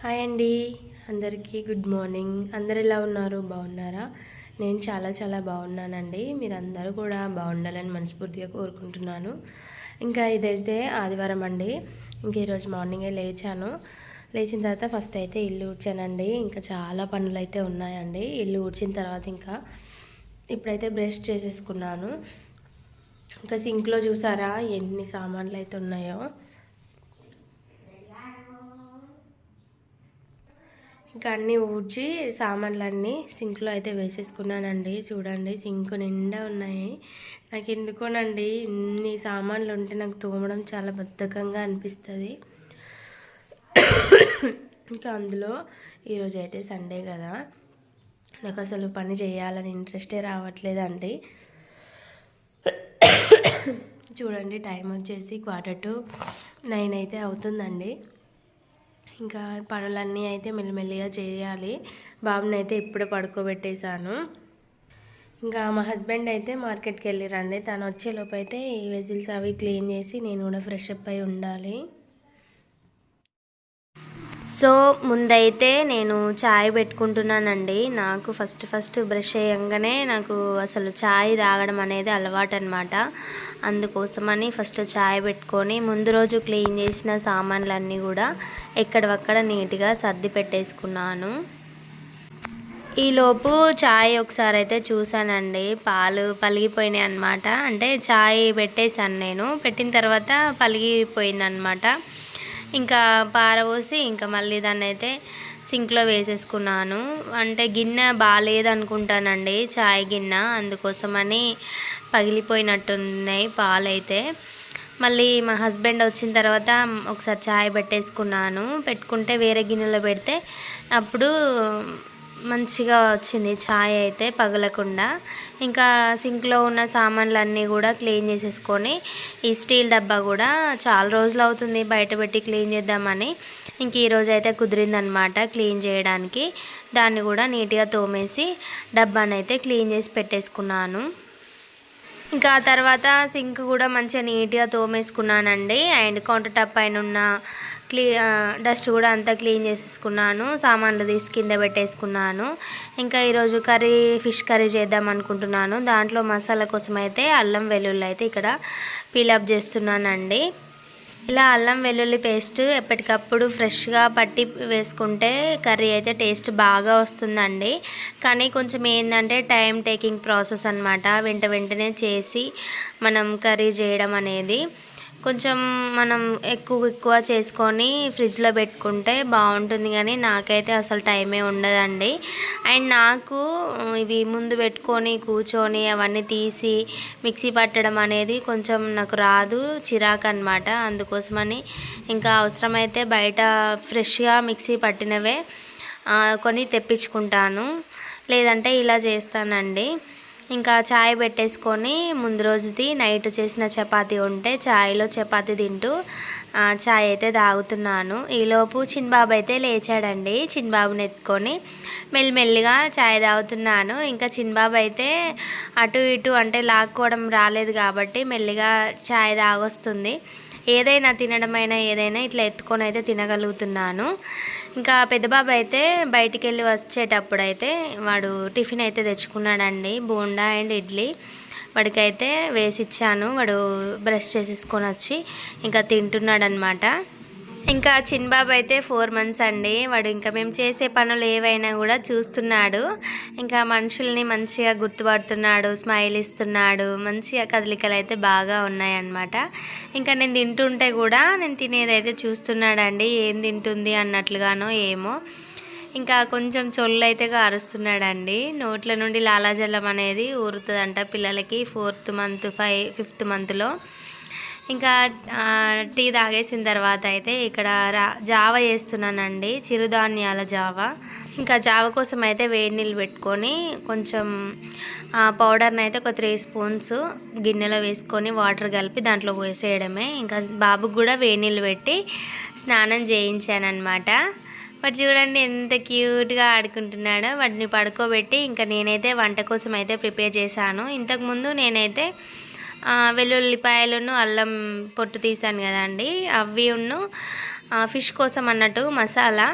Hi అండి. అందరికీ good morning. అందరు ఎలా ఉన్నారు? బాగున్నారా? నేను చాలా చాలా బాగున్నానండి. మీరందరూ కూడా బాగుండాలని మనస్ఫూర్తిగా కోరుకుంటున్నాను. ఇంకా ఇదైతే ఆదివారం అండి. ఇంకా ఈరోజు మార్నింగే లేచాను. లేచిన తర్వాత ఫస్ట్ అయితే ఇల్లు ఊడ్చానండి. ఇంకా చాలా పనులు అయితే ఉన్నాయండి. ఇల్లు ఊడ్చిన తర్వాత ఇంకా ఇప్పుడైతే బ్రష్ చేసేసుకున్నాను. ఇంకా సింక్లో చూసారా ఎన్ని సామాన్లు అయితే ఉన్నాయో. ఇంకా అన్నీ ఊడ్చి సామాన్లన్నీ సింక్లో అయితే వేసేసుకున్నానండి. చూడండి సింక్ నిండా ఉన్నాయి. నాకు ఎందుకోనండి ఇన్ని సామాన్లు ఉంటే నాకు తోమడం చాలా బద్ధకంగా అనిపిస్తుంది. ఇంకా అందులో ఈరోజు అయితే సండే కదా. నాకు అసలు పని చేయాలని ఇంట్రెస్టే రావట్లేదండి. చూడండి టైం వచ్చేసి క్వార్టర్ టు నైన్ అయితే అవుతుందండి. ఇంకా పనులన్నీ అయితే మెల్లిమెల్లిగా చేయాలి. బాబుని అయితే ఇప్పుడే పడుకోబెట్టేశాను. ఇంకా మా హస్బెండ్ అయితే మార్కెట్కి వెళ్ళిరండి. తను వచ్చేలోపు అయితే ఈ వెజిల్స్ అవి క్లీన్ చేసి నేను కూడా ఫ్రెష్ అప్ అయి ఉండాలి. సో ముందైతే నేను చాయ్ పెట్టుకుంటున్నానండి. నాకు ఫస్ట్ ఫస్ట్ బ్రష్ వేయంగానే నాకు అసలు చాయ్ తాగడం అనేది అలవాటు అనమాట అందుకోసమని ఫస్ట్ చాయ్ పెట్టుకొని ముందు రోజు క్లీన్ చేసిన సామాన్లన్నీ కూడా ఎక్కడవక్కడ నీట్గా సర్ది పెట్టేసుకున్నాను. ఈలోపు చాయ్ ఒకసారి అయితే చూసానండి పాలు పలిగిపోయినాయి అనమాట అంటే చాయ్ పెట్టేశాను నేను. పెట్టిన తర్వాత పలిగిపోయింది అనమాట ఇంకా పారబోసి ఇంకా మళ్ళీ దాన్ని అయితే సింక్లో వేసేసుకున్నాను. అంటే గిన్నె బాగాలేదనుకుంటానండి చాయ్ గిన్నె. అందుకోసమని పగిలిపోయినట్టున్నాయి పాలైతే. మళ్ళీ మా హస్బెండ్ వచ్చిన తర్వాత ఒకసారి చాయ్ పెట్టేసుకున్నాను. పెట్టుకుంటే వేరే గిన్నెలో పెడితే అప్పుడు మంచిగా వచ్చింది చాయ్ అయితే పగలకుండా. ఇంకా సింక్లో ఉన్న సామాన్లన్నీ కూడా క్లీన్ చేసేసుకొని ఈ స్టీల్ డబ్బా కూడా చాలా రోజులు అవుతుంది బయట పెట్టి క్లీన్ చేద్దామని. ఇంక ఈరోజు అయితే కుదిరిందనమాట క్లీన్ చేయడానికి. దాన్ని కూడా నీట్గా తోమేసి డబ్బానైతే క్లీన్ చేసి పెట్టేసుకున్నాను. ఇంకా తర్వాత సింక్ కూడా మంచిగా నీట్గా తోమేసుకున్నానండి. అండ్ కౌంటర్ టాప్ పైన ఉన్న క్లీ డస్ట్ కూడా అంతా క్లీన్ చేసేసుకున్నాను. సామాన్లు తీసి కింద పెట్టేసుకున్నాను. ఇంకా ఈరోజు కర్రీ ఫిష్ కర్రీ చేద్దాం అనుకుంటున్నాను. దాంట్లో మసాలా కోసం అయితే అల్లం వెల్లుల్లి అయితే ఇక్కడ పీలప్ చేస్తున్నానండి. ఇలా అల్లం వెల్లుల్లి పేస్ట్ ఎప్పటికప్పుడు ఫ్రెష్గా పట్టి వేసుకుంటే కర్రీ అయితే టేస్ట్ బాగా వస్తుందండి. కానీ కొంచెం ఏంటంటే టైం టేకింగ్ ప్రాసెస్ అనమాట వెంట వెంటనే చేసి మనం కర్రీ చేయడం అనేది. కొంచెం మనం ఎక్కువ ఎక్కువ చేసుకొని ఫ్రిడ్జ్లో పెట్టుకుంటే బాగుంటుంది కానీ నాకైతే అసలు టైమే ఉండదండి. అండ్ నాకు ఇవి ముందు పెట్టుకొని కూర్చొని అవన్నీ తీసి మిక్సీ పట్టడం అనేది కొంచెం నాకు రాదు చిరాకు అనమాట అందుకోసమని ఇంకా అవసరమైతే బయట ఫ్రెష్గా మిక్సీ పట్టినవే కొని తెప్పించుకుంటాను. లేదంటే ఇలా చేస్తానండి. ఇంకా చాయ్ పెట్టేసుకొని ముందు రోజుది నైట్ చేసిన చపాతీ ఉంటే చాయ్లో చపాతీ తింటూ చాయ్ అయితే తాగుతున్నాను. ఈలోపు చిన్బాబు అయితే లేచాడండి. చిన్బాబుని ఎత్తుకొని మెల్లిమెల్లిగా చాయ్ తాగుతున్నాను. ఇంకా చిన్బాబు అయితే అటు ఇటు అంటే లాక్కోవడం రాలేదు కాబట్టి మెల్లిగా చాయ్ తాగొస్తుంది. ఏదైనా తినడమైనా ఏదైనా ఇట్లా ఎత్తుకొని అయితే తినగలుగుతున్నాను. ఇంకా పెద్దబాబు అయితే బయటికి వెళ్ళి వచ్చేటప్పుడు అయితే వాడు టిఫిన్ అయితే తెచ్చుకున్నాడండి. బోండా అండ్ ఇడ్లీ వాడికైతే వేసి ఇచ్చాను వాడు బ్రష్ చేసేసుకొని వచ్చి ఇంకా తింటున్నాడనమాట ఇంకా చిన్బాబు అయితే ఫోర్ మంత్స్ అండి. వాడు ఇంకా మేము చేసే పనులు ఏవైనా కూడా చూస్తున్నాడు. ఇంకా మనుషుల్ని మంచిగా గుర్తుపడుతున్నాడు స్మైల్ ఇస్తున్నాడు. మంచిగా కదలికలు అయితే బాగా ఉన్నాయన్నమాట. ఇంకా నేను తింటుంటే కూడా నేను తినేదైతే చూస్తున్నాడండి. ఏం తింటుంది అన్నట్లుగానో ఏమో. ఇంకా కొంచెం చొల్లు అయితే కారుస్తున్నాడండి. నోట్ల నుండి లాలాజలం అనేది ఊరుతుందంట పిల్లలకి ఫోర్త్ మంత్ ఫైవ్ ఫిఫ్త్ మంత్లో. ఇంకా టీ తాగేసిన తర్వాత అయితే ఇక్కడ రా జావ చేస్తున్నానండి చిరుధాన్యాల జావ. ఇంకా జావ కోసం అయితే వేడి నీళ్ళు పెట్టుకొని కొంచెం పౌడర్ని అయితే ఒక త్రీ స్పూన్స్ గిన్నెలో వేసుకొని వాటర్ కలిపి దాంట్లో పోసేయడమే. ఇంకా బాబుకి కూడా వేడి నీళ్ళు పెట్టి స్నానం చేయించాను అనమాట వాడు చూడండి ఎంత క్యూట్గా ఆడుకుంటున్నాడో. వాటిని పడుకోబెట్టి ఇంకా నేనైతే వంట కోసం అయితే ప్రిపేర్ చేశాను. ఇంతకుముందు నేనైతే వెల్లుల్లిపాయలను అల్లం పొట్టు తీసాను కదండి. అవి ఉన్ను ఫిష్ కోసం అన్నట్టు మసాలా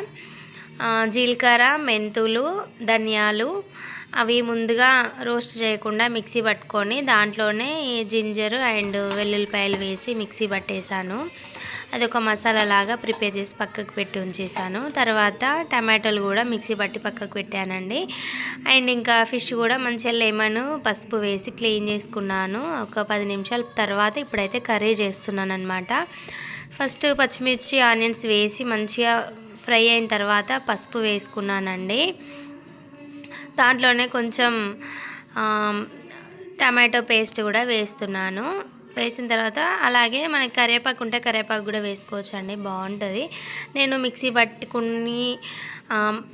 జీలకర్ర మెంతులు ధనియాలు అవి ముందుగా రోస్ట్ చేయకుండా మిక్సీ పట్టుకొని దాంట్లోనే జింజర్ అండ్ వెల్లుల్లిపాయలు వేసి మిక్సీ పట్టేశాను. అది ఒక మసాలా లాగా ప్రిపేర్ చేసి పక్కకు పెట్టి ఉంచేసాను. తర్వాత టమాటోలు కూడా మిక్సీ పట్టి పక్కకు పెట్టానండి. అండ్ ఇంకా ఫిష్ కూడా మంచిగా లెమన్ పసుపు వేసి క్లీన్ చేసుకున్నాను. ఒక పది నిమిషాల తర్వాత ఇప్పుడైతే కర్రీ చేస్తున్నాను అనమాట ఫస్ట్ పచ్చిమిర్చి ఆనియన్స్ వేసి మంచిగా ఫ్రై అయిన తర్వాత పసుపు వేసుకున్నానండి. దాంట్లోనే కొంచెం టమాటో పేస్ట్ కూడా వేస్తున్నాను. వేసిన తర్వాత అలాగే మనకి కరివేపాకు ఉంటే కరివేపాకు కూడా వేసుకోవచ్చు అండి బాగుంటుంది. నేను మిక్సీ పట్టుకుని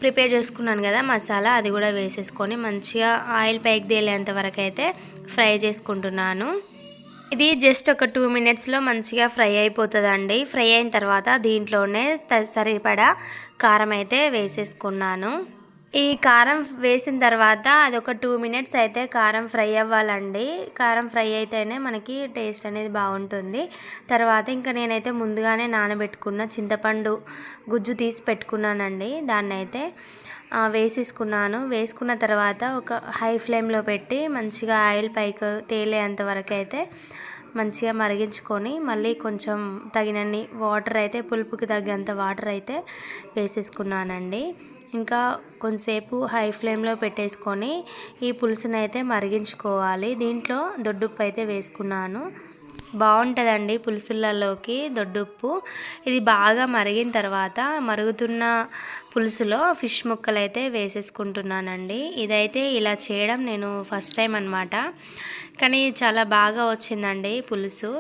ప్రిపేర్ చేసుకున్నాను కదా మసాలా అది కూడా వేసేసుకొని మంచిగా ఆయిల్ పైకి తేలేంత వరకు అయితే ఫ్రై చేసుకుంటున్నాను. ఇది జస్ట్ ఒక టూ మినిట్స్లో మంచిగా ఫ్రై అయిపోతుందండి. ఫ్రై అయిన తర్వాత దీంట్లోనే సరిపడా కారం అయితే వేసేసుకున్నాను. ఈ కారం వేసిన తర్వాత అది ఒక టూ మినిట్స్ అయితే కారం ఫ్రై అవ్వాలండి. కారం ఫ్రై అయితేనే మనకి టేస్ట్ అనేది బాగుంటుంది. తర్వాత ఇంకా నేనైతే ముందుగానే నానబెట్టుకున్న చింతపండు గుజ్జు తీసి పెట్టుకున్నానండి. దాన్ని అయితే వేసేసుకున్నాను. వేసుకున్న తర్వాత ఒక హై ఫ్లేమ్లో పెట్టి మంచిగా ఆయిల్ పైకి తేలేంత వరకు అయితే మంచిగా మరిగించుకొని మళ్ళీ కొంచెం తగినన్ని వాటర్ అయితే పులుపుకి తగ్గంత వాటర్ అయితే వేసేసుకున్నానండి. ఇంకా కొంతసేపు హై ఫ్లేమ్లో పెట్టేసుకొని ఈ పులుసుని అయితే మరిగించుకోవాలి. దీంట్లో దొడ్డుప్పు అయితే వేసుకున్నాను. బాగుంటుందండి పులుసులలోకి దొడ్డుప్పు. ఇది బాగా మరిగిన తర్వాత మరుగుతున్న పులుసులో ఫిష్ ముక్కలు అయితే వేసేసుకుంటున్నానండి. ఇదైతే ఇలా చేయడం నేను ఫస్ట్ టైం అనమాట కానీ చాలా బాగా వచ్చిందండి పులుసు.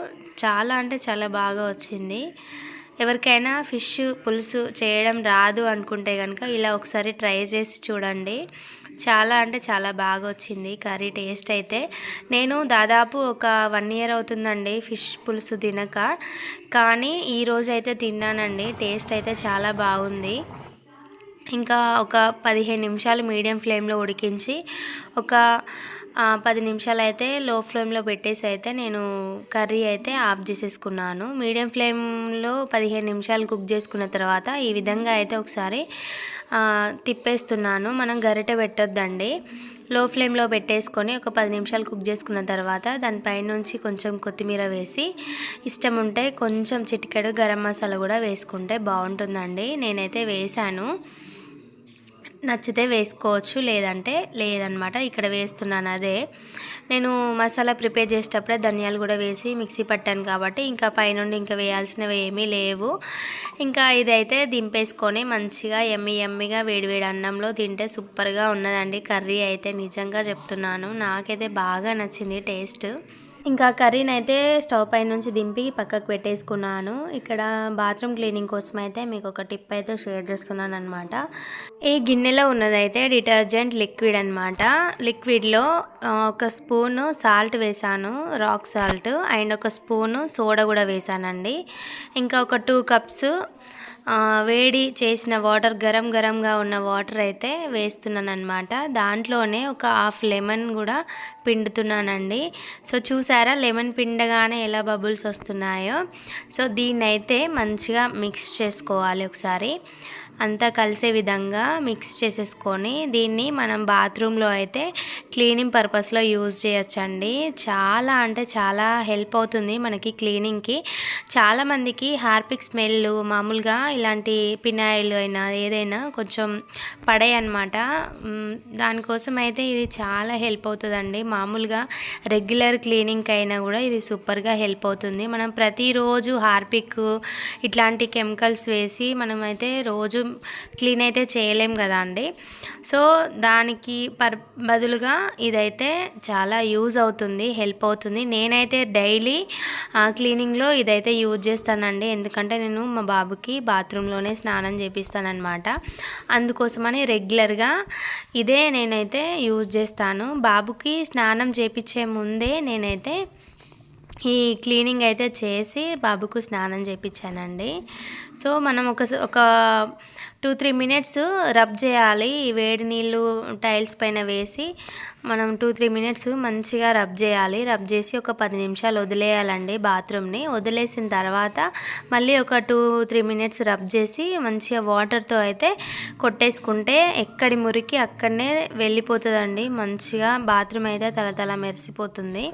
చాలా అంటే చాలా బాగా వచ్చింది. ఎవరికైనా ఫిష్ పులుసు చేయడం రాదు అనుకుంటే కనుక ఇలా ఒకసారి ట్రై చేసి చూడండి. చాలా అంటే చాలా బాగా వచ్చింది కర్రీ టేస్ట్ అయితే. నేను దాదాపు ఒక వన్ ఇయర్ అవుతుందండి ఫిష్ పులుసు తినక. కానీ ఈరోజు అయితే తిన్నానండి. టేస్ట్ అయితే చాలా బాగుంది. ఇంకా ఒక పదిహేను నిమిషాలు మీడియం ఫ్లేమ్లో ఉడికించి ఒక పది నిమిషాలు అయితే లో ఫ్లేమ్లో పెట్టేసి అయితే నేను కర్రీ అయితే ఆఫ్ చేసేసుకున్నాను. మీడియం ఫ్లేమ్లో పదిహేను నిమిషాలు కుక్ చేసుకున్న తర్వాత ఈ విధంగా అయితే ఒకసారి తిప్పేస్తున్నాను. మనం గరిటె పెట్టొద్దండి. లో ఫ్లేమ్లో పెట్టేసుకొని ఒక పది నిమిషాలు కుక్ చేసుకున్న తర్వాత దానిపైనుంచి కొంచెం కొత్తిమీర వేసి ఇష్టం ఉంటే కొంచెం చిటికెడు గరం మసాలా కూడా వేసుకుంటే బాగుంటుందండి. నేనైతే వేశాను. నచ్చితే వేసుకోవచ్చు లేదంటే లేదనమాట. ఇక్కడ వేస్తున్నాను అదే. నేను మసాలా ప్రిపేర్ చేసేటప్పుడే ధనియాలు కూడా వేసి మిక్సీ పట్టాను కాబట్టి ఇంకా పైనుండి ఇంకా వేయాల్సినవి ఏమీ లేవు. ఇంకా ఇదైతే దింపేసుకొని మంచిగా ఎమ్మి ఎమ్మిగా వేడివేడి అన్నంలో తింటే సూపర్గా ఉన్నదండి. కర్రీ అయితే నిజంగా చెప్తున్నాను. నాకైతే బాగా నచ్చింది టేస్ట్. ఇంకా కర్రీని అయితే స్టవ్ పై నుంచి దింపి పక్కకు పెట్టేసుకున్నాను. ఇక్కడ బాత్రూమ్ క్లీనింగ్ కోసం అయితే మీకు ఒక టిప్ అయితే షేర్ చేస్తున్నాను అనమాట ఈ గిన్నెలో ఉన్నదైతే డిటర్జెంట్ లిక్విడ్ అనమాట లిక్విడ్లో ఒక స్పూను సాల్ట్ వేసాను రాక్ సాల్ట్ అండ్ ఒక స్పూను సోడా కూడా వేసానండి. ఇంకా ఒక టూ కప్స్ వేడి చేసిన వాటర్ గరం గరంగా ఉన్న వాటర్ అయితే వేస్తున్నాను అనమాట దాంట్లోనే ఒక హాఫ్ లెమన్ కూడా పిండుతున్నానండి. సో చూసారా లెమన్ పిండగానే ఎలా బబుల్స్ వస్తున్నాయో. సో దీన్నైతే మంచిగా మిక్స్ చేసుకోవాలి ఒకసారి. అంతా కలిసే విధంగా మిక్స్ చేసేసుకొని దీన్ని మనం బాత్రూంలో అయితే క్లీనింగ్ పర్పస్లో యూజ్ చేయొచ్చండి. చాలా అంటే చాలా హెల్ప్ అవుతుంది మనకి క్లీనింగ్కి చాలామందికి హార్పిక్ స్మెల్ మామూలుగా ఇలాంటి పినాయిల్ అయినా ఏదైనా కొంచెం పడే అనమాట దానికోసం అయితే ఇది చాలా హెల్ప్ అవుతుందండి. మామూలుగా రెగ్యులర్ క్లీనింగ్కి అయినా కూడా ఇది సూపర్గా హెల్ప్ అవుతుంది. మనం ప్రతిరోజు హార్పిక్ ఇట్లాంటి కెమికల్స్ వేసి మనం అయితే రోజు క్లీన్ అయితే చేయలేం కదా అండి. సో దానికి పర్ బదులుగా ఇదైతే చాలా యూజ్ అవుతుంది హెల్ప్ అవుతుంది. నేనైతే డైలీ క్లీనింగ్లో ఇదైతే యూజ్ చేస్తానండి. ఎందుకంటే నేను మా బాబుకి బాత్రూంలోనే స్నానం చేపిస్తానమాట అందుకోసమని రెగ్యులర్గా ఇదే నేనైతే యూజ్ చేస్తాను. బాబుకి స్నానం చేపించే ముందే నేనైతే ఈ క్లీనింగ్ అయితే చేసి బాబుకు స్నానం చేయించానండి సో మనం ఒక ఒక టూ త్రీ మినిట్స్ రబ్ చేయాలి. ఈ వేడి నీళ్ళు టైల్స్ పైన వేసి మనం టూ త్రీ మినిట్స్ మంచిగా రబ్ చేయాలి. రబ్ చేసి ఒక పది నిమిషాలు వదిలేయాలండి బాత్రూమ్ని. వదిలేసిన తర్వాత మళ్ళీ ఒక టూ త్రీ మినిట్స్ రబ్ చేసి మంచిగా వాటర్తో అయితే కొట్టేసుకుంటే ఎక్కడి మురికి అక్కడనే వెళ్ళిపోతుందండి. మంచిగా బాత్రూమ్ అయితే తలతల మెరిసిపోతుంది.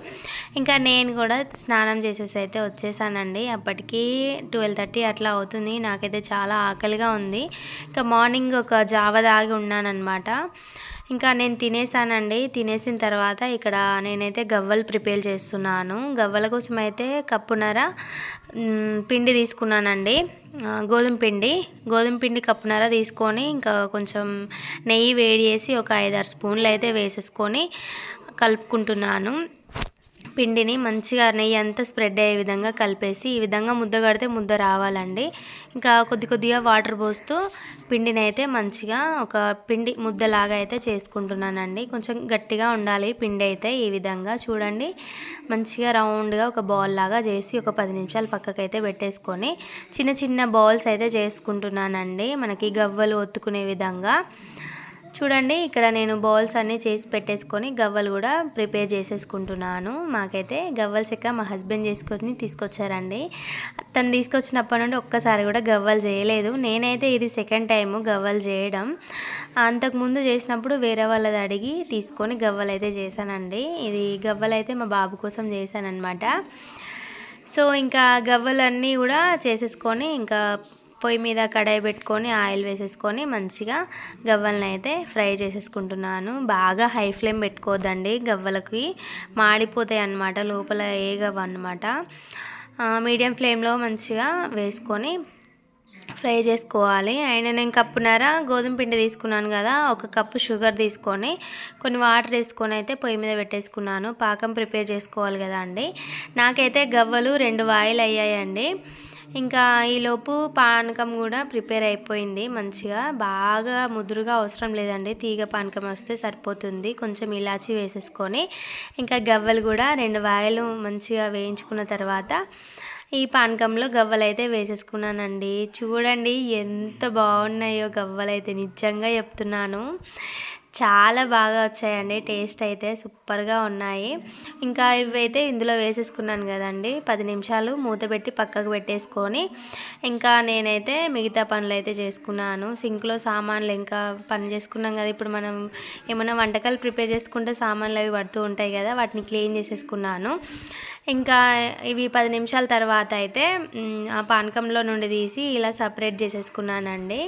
ఇంకా నేను కూడా స్నానం చేసేసి అయితే వచ్చేసానండి. అప్పటికి ట్వెల్వ్ థర్టీ అట్లా అవుతుంది. నాకైతే చాలా ఆకలిగా ఉంది. ఇంకా మార్నింగ్ ఒక జావ దాగి ఉన్నానమాట ఇంకా నేను తినేసానండి. తినేసిన తర్వాత ఇక్కడ నేనైతే గవ్వలు ప్రిపేర్ చేస్తున్నాను. గవ్వల కోసం అయితే కప్పునర పిండి తీసుకున్నానండి. గోధుమ పిండి. గోధుమ పిండి కప్పునర తీసుకొని ఇంకా కొంచెం నెయ్యి వేడి చేసి ఒక ఐదారు స్పూన్లు అయితే వేసేసుకొని కలుపుకుంటున్నాను. పిండిని మంచిగా నెయ్యి అంతా స్ప్రెడ్ అయ్యే విధంగా కలిపేసి ఈ విధంగా ముద్ద కడితే ముద్ద రావాలండి. ఇంకా కొద్ది కొద్దిగా వాటర్ పోస్తూ పిండిని అయితే మంచిగా ఒక పిండి ముద్దలాగా అయితే చేసుకుంటున్నానండి. కొంచెం గట్టిగా ఉండాలి పిండి అయితే ఈ విధంగా చూడండి. మంచిగా రౌండ్గా ఒక బాల్ లాగా చేసి ఒక పది నిమిషాలు పక్కకైతే పెట్టేసుకొని చిన్న చిన్న బాల్స్ అయితే చేసుకుంటున్నానండి. మనకి గవ్వలు ఒత్తుకునే విధంగా. చూడండి ఇక్కడ నేను బౌల్స్ అన్నీ చేసి పెట్టేసుకొని గవ్వలు కూడా ప్రిపేర్ చేసేసుకుంటున్నాను. మాకైతే గవ్వలు చెక్క మా హస్బెండ్ చేసుకొని తీసుకొచ్చారండి. తను తీసుకొచ్చినప్పటి నుండి ఒక్కసారి కూడా గవ్వలు చేయలేదు. నేనైతే ఇది సెకండ్ టైము గవ్వలు చేయడం. అంతకుముందు చేసినప్పుడు వేరే వాళ్ళది అడిగి తీసుకొని గవ్వలు అయితే చేశానండి. ఇది గవ్వలు అయితే మా బాబు కోసం చేశానన్నమాట. సో ఇంకా గవ్వలన్నీ కూడా చేసేసుకొని ఇంకా పొయ్యి మీద కడాయి పెట్టుకొని ఆయిల్ వేసేసుకొని మంచిగా గవ్వలను అయితే ఫ్రై చేసేసుకుంటున్నాను. బాగా హై ఫ్లేమ్ పెట్టుకోవద్దండి. గవ్వలకి మాడిపోతాయి అన్నమాట లోపల ఏ గవ్వ అనమాట మీడియం ఫ్లేమ్లో మంచిగా వేసుకొని ఫ్రై చేసుకోవాలి. అండ్ నేను కప్పున్నర గోధుమ పిండి తీసుకున్నాను కదా ఒక కప్పు షుగర్ తీసుకొని కొన్ని వాటర్ వేసుకొని అయితే పొయ్యి మీద పెట్టేసుకున్నాను. పాకం ప్రిపేర్ చేసుకోవాలి కదా అండి. నాకైతే గవ్వలు రెండు వాయిల్ అయ్యాయండి. ఇంకా ఈలోపు పానకం కూడా ప్రిపేర్ అయిపోయింది మంచిగా. బాగా ముదురుగా అవసరం లేదండి. తీగ పానకం వస్తే సరిపోతుంది. కొంచెం ఇలాచి వేసేసుకొని ఇంకా గవ్వలు కూడా రెండు వాయిలు మంచిగా వేయించుకున్న తర్వాత ఈ పానకంలో గవ్వలు అయితే వేసేసుకున్నానండి. చూడండి ఎంత బాగున్నాయో గవ్వలు అయితే నిజంగా చెప్తున్నాను. చాలా బాగా వచ్చాయండి. టేస్ట్ అయితే సూపర్గా ఉన్నాయి. ఇంకా ఇవైతే ఇందులో వేసేసుకున్నాను కదండి. పది నిమిషాలు మూత పెట్టి పక్కకు పెట్టేసుకొని ఇంకా నేనైతే మిగతా పనులు అయితే చేసుకున్నాను. సింక్లో సామాన్లు ఇంకా పని చేసుకున్నాం కదా. ఇప్పుడు మనం ఏమైనా వంటకాలు ప్రిపేర్ చేసుకుంటే సామాన్లు అవి పడుతూ ఉంటాయి కదా వాటిని క్లీన్ చేసేసుకున్నాను. ఇంకా ఇవి పది నిమిషాల తర్వాత అయితే ఆ పానకంలో నుండి తీసి ఇలా సపరేట్ చేసేసుకున్నానండి.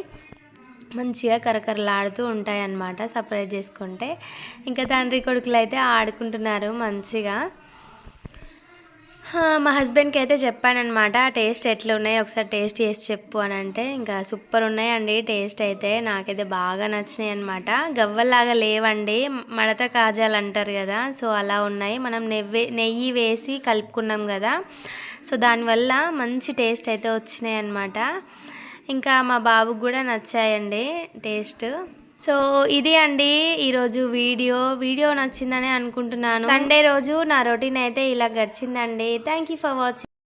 మంచిగా కరకరలాడుతూ ఉంటాయన్నమాట సపరేట్ చేసుకుంటే. ఇంకా తండ్రి కొడుకులు అయితే ఆడుకుంటున్నారు మంచిగా. మా హస్బెండ్కి అయితే చెప్పానమాట టేస్ట్ ఎట్లా ఉన్నాయి ఒకసారి టేస్ట్ చేసి చెప్పు అని అంటే ఇంకా సూపర్ ఉన్నాయండి టేస్ట్ అయితే నాకైతే బాగా నచ్చినాయి అనమాట గవ్వల్లాగా లేవండి మడత కాజాలు అంటారు కదా సో అలా ఉన్నాయి. మనం నెవ్వే నెయ్యి వేసి కలుపుకున్నాం కదా సో దానివల్ల మంచి టేస్ట్ అయితే వచ్చినాయి అనమాట ఇంకా మా బాబుకి కూడా నచ్చాయండి టేస్ట్. సో ఇది అండి ఈరోజు వీడియో. వీడియో నచ్చిందని అనుకుంటున్నాను. సండే రోజు నా రొటీన్ అయితే ఇలా గడిచిందండి. Thank you for watching